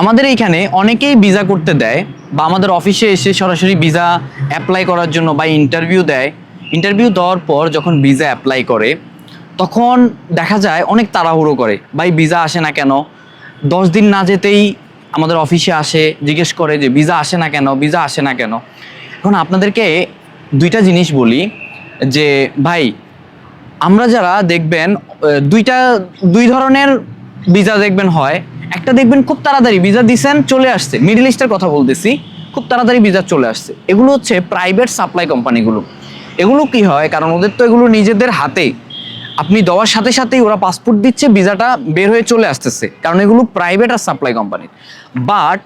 আমাদের এইখানে অনেকেই ভিসা করতে দেয় বা আমাদের অফিসে এসে সরাসরি ভিসা অ্যাপ্লাই করার জন্য বা ইন্টারভিউ দেয়। ইন্টারভিউ দেওয়ার পর যখন ভিসা অ্যাপ্লাই করে, তখন দেখা যায় অনেক তাড়াহুড়ো করে, ভাই ভিসা আসে না কেন? দশ দিন না যেতেই আমাদের অফিসে আসে, জিজ্ঞেস করে যে ভিসা আসে না কেন? ভিসা আসে না কেন? এখন আপনাদেরকে দুইটা জিনিস বলি, যে, ভাই, আমরা যারা দেখবেন দুইটা, দুই ধরনের ভিসা দেখবেন হয়। একটা দেখবেন খুব তাড়াতাড়ি ভিসা দিছেন, চলে আসছে। মিডল ইস্টের কথা বলতেছি, খুব তাড়াতাড়ি ভিসা চলে আসছে। এগুলো হচ্ছে প্রাইভেট সাপ্লাই কোম্পানিগুলো এগুলো কি হয়? কারণ ওদের তো এগুলো নিজেদের হাতে। আপনি দেওয়ার সাথে সাথেই ওরা পাসপোর্ট দিচ্ছে ভিসাটা বের হয়ে চলে আসতেছে। কারণ এগুলো প্রাইভেট আর সাপ্লাই কোম্পানি বাট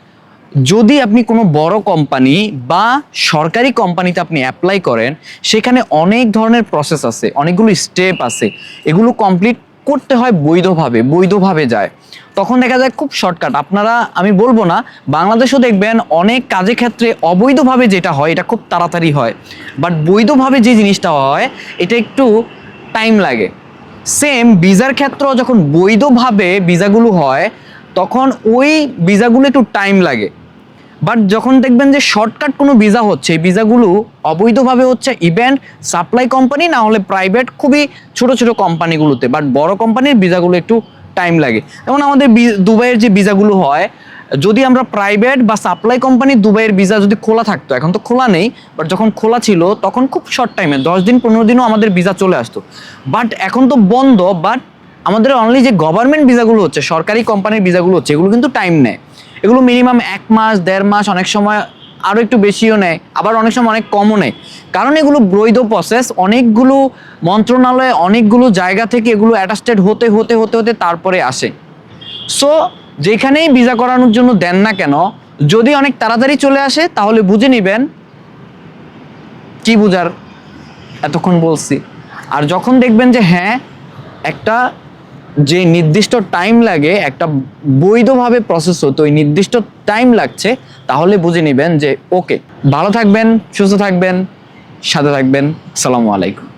যদি আপনি কোনো বড় কোম্পানি বা সরকারি কোম্পানিতে আপনি অ্যাপ্লাই করেন, সেখানে অনেক ধরনের প্রসেস আছে, অনেকগুলো স্টেপ আছে। এগুলো কমপ্লিট করতে হয় বৈধভাবে বৈধভাবে যায়। তখন দেখা যায় খুব শর্টকাট আপনারা, আমি বলব না, বাংলাদেশও দেখবেন অনেক কাজের ক্ষেত্রে অবৈধভাবে যেটা হয়, এটা খুব তাড়াতাড়ি হয়। বাট বৈধভাবে যে জিনিসটা হয়, এটা একটু টাইম লাগে। সেম ভিসার ক্ষেত্রেও যখন বৈধভাবে ভিসাগুলো হয়, তখন ওই ভিসাগুলো একটু টাইম লাগে। বাট যখন দেখবেন যে শর্টকাট কোনো ভিসা হচ্ছে, এই ভিসাগুলো অবৈধভাবে হচ্ছে ইভেন্ট সাপ্লাই কোম্পানি না হলে প্রাইভেট খুবই ছোট ছোট কোম্পানিগুলোতে বাট বড় কোম্পানির ভিসাগুলো একটু টাইম লাগে। যেমন আমাদের দুবাইয়ের যে ভিসাগুলো হয়, যদি আমরা প্রাইভেট বা সাপ্লাই কোম্পানি দুবাইয়ের ভিসা যদি খোলা থাকতো, এখন তো খোলা নেই বাট যখন খোলা ছিল, তখন খুব শর্ট টাইমে দশ দিন, পনেরো দিনও আমাদের ভিসা চলে আসতো। বাট এখন তো বন্ধ বাট আমাদের অনলি যে গভর্নমেন্ট ভিসাগুলো হচ্ছে, সরকারি কোম্পানির ভিসাগুলো হচ্ছে, এগুলো কিন্তু টাইম নেয়। এগুলো মিনিমাম এক মাস, দেড় মাস, অনেক সময় আরও একটু বেশিও নেয়, আবার অনেক সময় অনেক কমও নেয়। কারণ এগুলো বৈধ প্রসেস অনেকগুলো মন্ত্রণালয়ে অনেকগুলো জায়গা থেকে এগুলো অ্যাটাস্টেড হতে হতে হতে হতে তারপরে আসে। সো যেখানেই ভিসা করানোর জন্য দেন না কেন, যদি অনেক তাড়াতাড়ি চলে আসে, তাহলে বুঝে নেবেন। কি বুঝার? এতক্ষণ বলছি। আর যখন দেখবেন যে হ্যাঁ একটা যে নির্দিষ্ট টাইম লাগে, একটা বৈধভাবে প্রসেস হতো, ওই নির্দিষ্ট টাইম লাগছে, তাহলে বুঝে নেবেন যে ওকে ভালো থাকবেন, সুস্থ থাকবেন, সাথে থাকবেন, সালামু আলাইকুম।